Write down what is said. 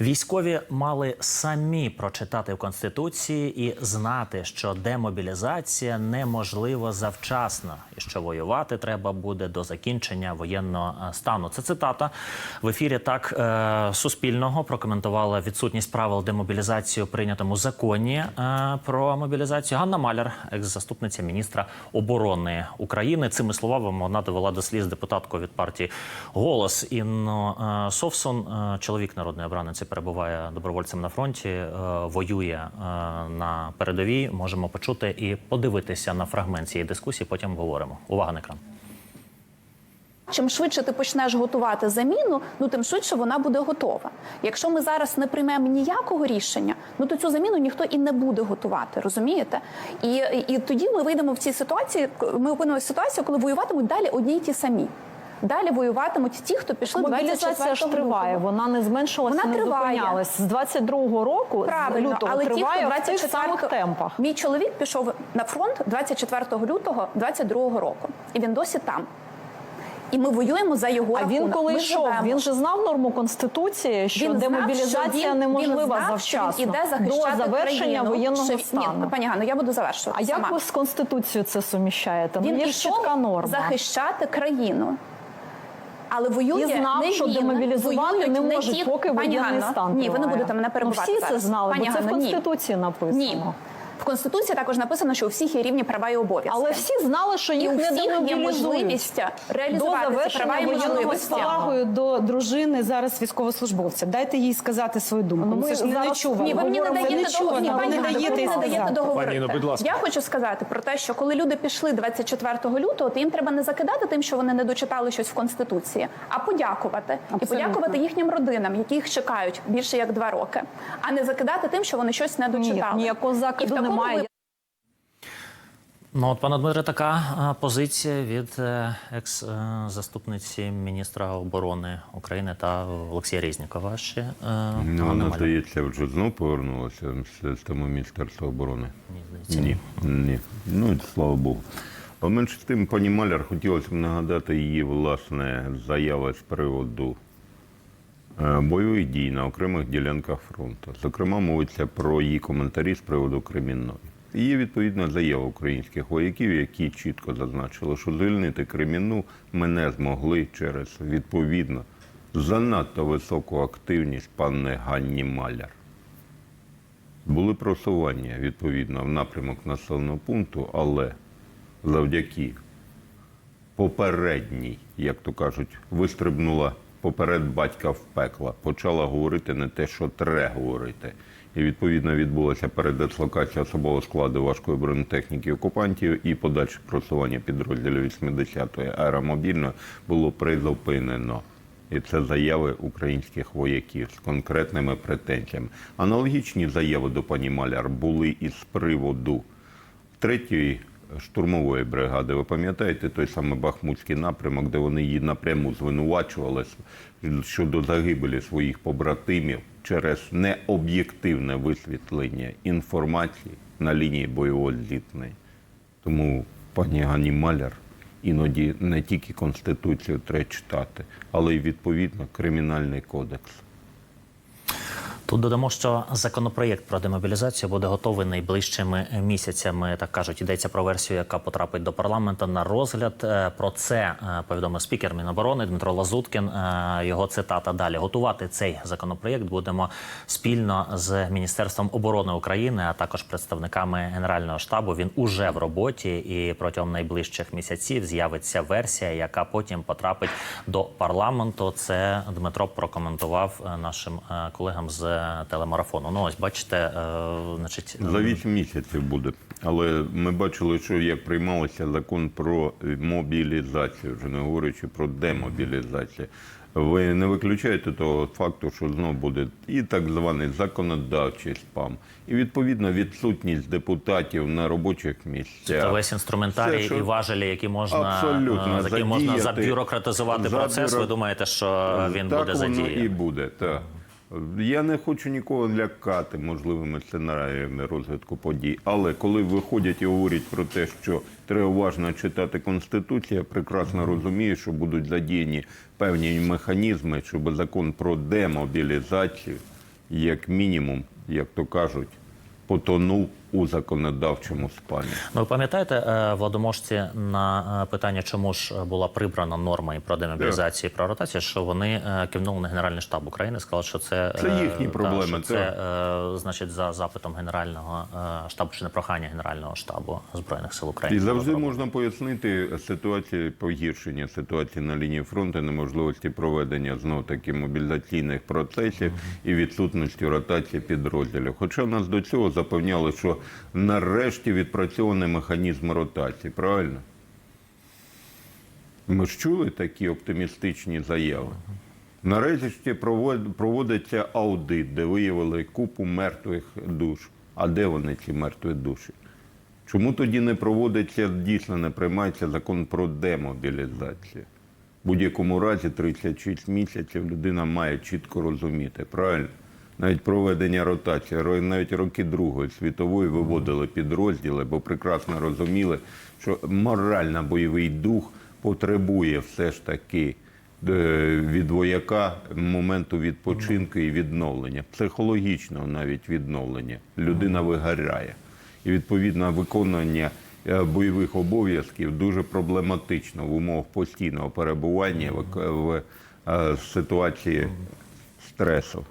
Військові мали самі прочитати в конституції і знати, що демобілізація неможлива завчасно, і що воювати треба буде до закінчення воєнного е, стану. Це цитата в ефірі. Так е, суспільного прокоментувала відсутність правил демобілізації у прийнятому законі е, про мобілізацію. Ганна Маляр, екс-заступниця міністра оборони України. Цими словами вона довела до сліз депутатку від партії Голос Інну е, Совсон. Е, Чоловік народної обраниці перебуває добровольцем на фронті, е, воює е, на передовій. Можемо почути і подивитися на фрагмент цієї дискусії. Потім говоримо. Увага на екран. Чим швидше ти почнеш готувати заміну, ну тим швидше вона буде готова. Якщо ми зараз не приймемо ніякого рішення, ну то цю заміну ніхто і не буде готувати, розумієте? І, і, і тоді ми вийдемо в цій ситуації. Ми опинимося в ситуації, коли воюватимуть далі одні й ті самі. Далі воюватимуть ті, хто пішли Мобілізація 24 ж триває, лютого. вона не зменшилася, Вона не триває. зупинялась. З 22-го року, Правильно, з лютого, але ті, триває хто в тих самих темпах. Мій чоловік пішов на фронт 24 лютого 22 року, і він досі там. І ми воюємо за його А він коли Ми йшов, живемо. він же знав норму конституції, що Він знав, демобілізація що він- неможлива він знав, що він іде захищати до завершення країну, воєнного що стану. Ні, пані Ганно, я буду завершувати. а як ви з конституцією це суміщаєте? він ну, є ж чітка норма. захищати країну. Але воює І знав, не що він, демобілізувати воюють не можуть, ті- поки воєнний стан Ні, ви не триває. будете мене перебувати. Ну, всі це знали, Пані бо це в конституції ні. написано. Ні. В конституції також написано, що у всіх є рівні права і обов'язки. Але всі знали, що і їх у не всіх є можливість До реалізувати ці права і можливості. з повагою до дружини зараз військовослужбовця. Дайте їй сказати свою думку. Ну, ми це ж не зараз- Ні, ви мені не даєте договорити. ви Пані не даєте договорити. Будь ласка. Я хочу сказати про те, що коли люди пішли 24 лютого, то їм треба не закидати тим, що вони не дочитали щось в конституції, а подякувати і подякувати їхнім родинам, які їх чекають більше як два роки, а не закидати тим, що вони щось не дочитали. Ні, ніякого закиду немає. Ну, от, пане Дмитре, така позиція від е, екс-заступниці міністра оборони України та Олексія Різнікова. Ще е, Ну, вона, здається, вже знов повернулася з системи Міністерства оборони. здається, Ні, ні. Ну, і слава Богу. Але менше з тим, пані Маляр, хотілося б нагадати її власне заяви з приводу бойових дій на окремих ділянках фронту. Зокрема, мовиться про її коментарі з приводу Кремінної. І Є відповідна заява українських вояків, які чітко зазначили, що звільнити Кремінну ми не змогли через відповідно занадто високу активність пани Ганні Маляр. Були просування відповідно в напрямок населеного пункту, але завдяки попередній, як то кажуть, вистрибнула поперед батька в пекла, почала говорити не те, що треба говорити. І відповідно відбулася передислокація особового складу важкої бронетехніки окупантів і подальше просування підрозділів 80-ї аеромобільної було призупинено. І це заяви українських вояків з конкретними претензіями. Аналогічні заяви до пані Маляр були і з приводу третьої штурмової бригади. Ви пам'ятаєте той самий Бахмутський напрямок, де вони її напряму звинувачували щодо загибелі своїх побратимів через необ'єктивне висвітлення інформації на лінії бойового зіткнення. Тому пані Гані Маляр іноді не тільки Конституцію треба читати, але й відповідно Кримінальний кодекс. Тут додамо, що законопроєкт про демобілізацію буде готовий найближчими місяцями. Так кажуть, йдеться про версію, яка потрапить до парламенту на розгляд. Е, Про це е, повідомив спікер Міноборони Дмитро Лазуткін. Е, Його цитата далі готувати цей законопроєкт будемо спільно з Міністерством оборони України, а також представниками Генерального штабу. Він уже в роботі, і протягом найближчих місяців з'явиться версія, яка потім потрапить до парламенту. Це Дмитро прокоментував нашим колегам з телемарафону. Ну ось бачите, е, значить За 8 місяців буде. Але ми бачили, що як приймався закон про мобілізацію, вже не говорячи про демобілізацію. Ви не виключаєте того факту, що знов буде і так званий законодавчий спам, і відповідно відсутність депутатів на робочих місцях. Та весь інструментарій Все, що- і важелі, які можна е, за які можна задіяти. забюрократизувати процес. Ви думаєте, що він так буде воно і буде. Так. Я не хочу нікого лякати можливими сценаріями розвитку подій. Але коли виходять і говорять про те, що треба уважно читати Конституцію, я прекрасно розумію, що будуть задіяні певні механізми, щоб закон про демобілізацію як мінімум, як то кажуть, потонув у законодавчому спані. Ну, ви пам'ятаєте, е, владоможці на е, питання, чому ж була прибрана норма і про демобілізацію, і про ротацію, що вони е, кивнули на Генеральний штаб України, сказали, що це, Це їхні та, проблеми, що це, значить, за запитом Генерального штабу чи на прохання Генерального штабу Збройних сил України. І завжди Було можна пояснити ситуацію погіршення ситуації на лінії фронту, неможливості проведення знов таки мобілізаційних процесів і відсутності ротації підрозділів. Хоча нас до цього запевняли, що нарешті відпрацьований механізм ротації, правильно? Ми ж чули такі оптимістичні заяви. Нарешті провод- проводиться аудит, де виявили купу мертвих душ. А де вони, ці мертві душі? Чому тоді не проводиться, дійсно не приймається закон про демобілізацію? В будь-якому разі 36 місяців людина має чітко розуміти, правильно? Навіть проведення ротації, ро- навіть роки Другої світової виводили підрозділи, бо прекрасно розуміли, що морально-бойовий дух потребує все ж таки е, від вояка моменту відпочинку і відновлення, психологічного навіть відновлення. Людина вигоряє. І відповідно виконання е, бойових обов'язків дуже проблематично в умовах постійного перебування в, в е, ситуації стресу.